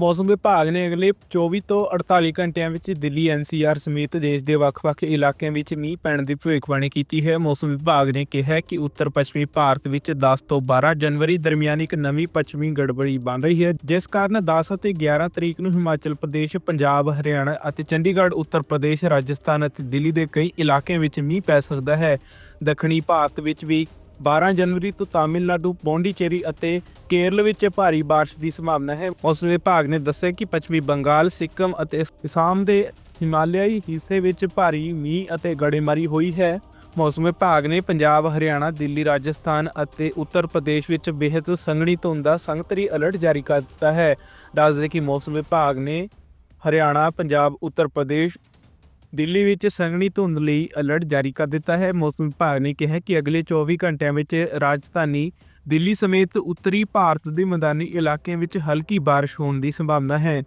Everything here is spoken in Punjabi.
ਮੌਸਮ ਵਿਭਾਗ ਨੇ ਅਗਲੇ 24 ਤੋਂ 48 ਘੰਟਿਆਂ ਵਿੱਚ ਦਿੱਲੀ ਐਨਸੀਆਰ ਸਮੇਤ ਦੇਸ਼ ਦੇ ਵੱਖ-ਵੱਖ ਇਲਾਕਿਆਂ ਵਿੱਚ ਮੀਂਹ ਪੈਣ ਦੀ ਭਵਿੱਖਬਾਣੀ ਕੀਤੀ ਹੈ। ਮੌਸਮ ਵਿਭਾਗ ਨੇ ਕਿਹਾ ਕਿ ਉੱਤਰ ਪੱਛਮੀ ਭਾਰਤ ਵਿੱਚ 10 ਤੋਂ 12 ਜਨਵਰੀ ਦਰਮਿਆਨ ਇੱਕ ਨਵੀਂ ਪੱਛਮੀ ਗੜਬੜੀ ਬਣ ਰਹੀ ਹੈ, ਜਿਸ ਕਾਰਨ 10 ਅਤੇ 11 ਤਰੀਕ ਨੂੰ ਹਿਮਾਚਲ ਪ੍ਰਦੇਸ਼, ਪੰਜਾਬ, ਹਰਿਆਣਾ ਅਤੇ ਚੰਡੀਗੜ੍ਹ, ਉੱਤਰ ਪ੍ਰਦੇਸ਼, ਰਾਜਸਥਾਨ ਅਤੇ ਦਿੱਲੀ ਦੇ ਕਈ ਇਲਾਕਿਆਂ ਵਿੱਚ ਮੀਂਹ ਪੈ ਸਕਦਾ ਹੈ। ਦੱਖਣੀ ਭਾਰਤ ਵਿੱਚ ਵੀ 12 ਜਨਵਰੀ ਤੋਂ ਤਾਮਿਲਨਾਡੂ, ਪੌਂਡੀਚੇਰੀ ਅਤੇ ਕੇਰਲ ਵਿੱਚ ਭਾਰੀ ਬਾਰਿਸ਼ ਦੀ ਸੰਭਾਵਨਾ ਹੈ। ਮੌਸਮ ਵਿਭਾਗ ਨੇ ਦੱਸਿਆ ਕਿ ਪੱਛਮੀ ਬੰਗਾਲ, ਸਿੱਕਮ ਅਤੇ ਅਸਾਮ ਦੇ ਹਿਮਾਲਿਆਈ ਹਿੱਸੇ ਵਿੱਚ ਭਾਰੀ ਮੀਂਹ ਅਤੇ ਗੜੇਮਾਰੀ ਹੋਈ ਹੈ। ਮੌਸਮ ਵਿਭਾਗ ਨੇ ਪੰਜਾਬ, ਹਰਿਆਣਾ, ਦਿੱਲੀ, ਰਾਜਸਥਾਨ ਅਤੇ ਉੱਤਰ ਪ੍ਰਦੇਸ਼ ਵਿੱਚ ਬੇਹੱਦ ਸੰਘਣੀ ਧੁੰਦ ਦਾ ਸੰਗਤਰੀ ਅਲਰਟ ਜਾਰੀ ਕਰ ਦਿੱਤਾ ਹੈ। ਦੱਸਦੇ ਕਿ ਮੌਸਮ ਵਿਭਾਗ ਨੇ ਹਰਿਆਣਾ, ਪੰਜਾਬ, ਉੱਤਰ ਪ੍ਰਦੇਸ਼ ਦਿੱਲੀ ਵਿੱਚ ਸੰਘਣੀ ਧੁੰਦ ਲਈ ਅਲਰਟ ਜਾਰੀ ਕਰ ਦਿੱਤਾ ਹੈ। ਮੌਸਮ ਵਿਭਾਗ ਨੇ ਕਿਹਾ ਕਿ ਅਗਲੇ 24 ਘੰਟਿਆਂ ਵਿੱਚ ਰਾਜਧਾਨੀ ਦਿੱਲੀ ਸਮੇਤ ਉੱਤਰੀ ਭਾਰਤ ਦੇ ਮੈਦਾਨੀ ਇਲਾਕਿਆਂ ਵਿੱਚ ਹਲਕੀ ਬਾਰਿਸ਼ ਹੋਣ ਦੀ ਸੰਭਾਵਨਾ ਹੈ।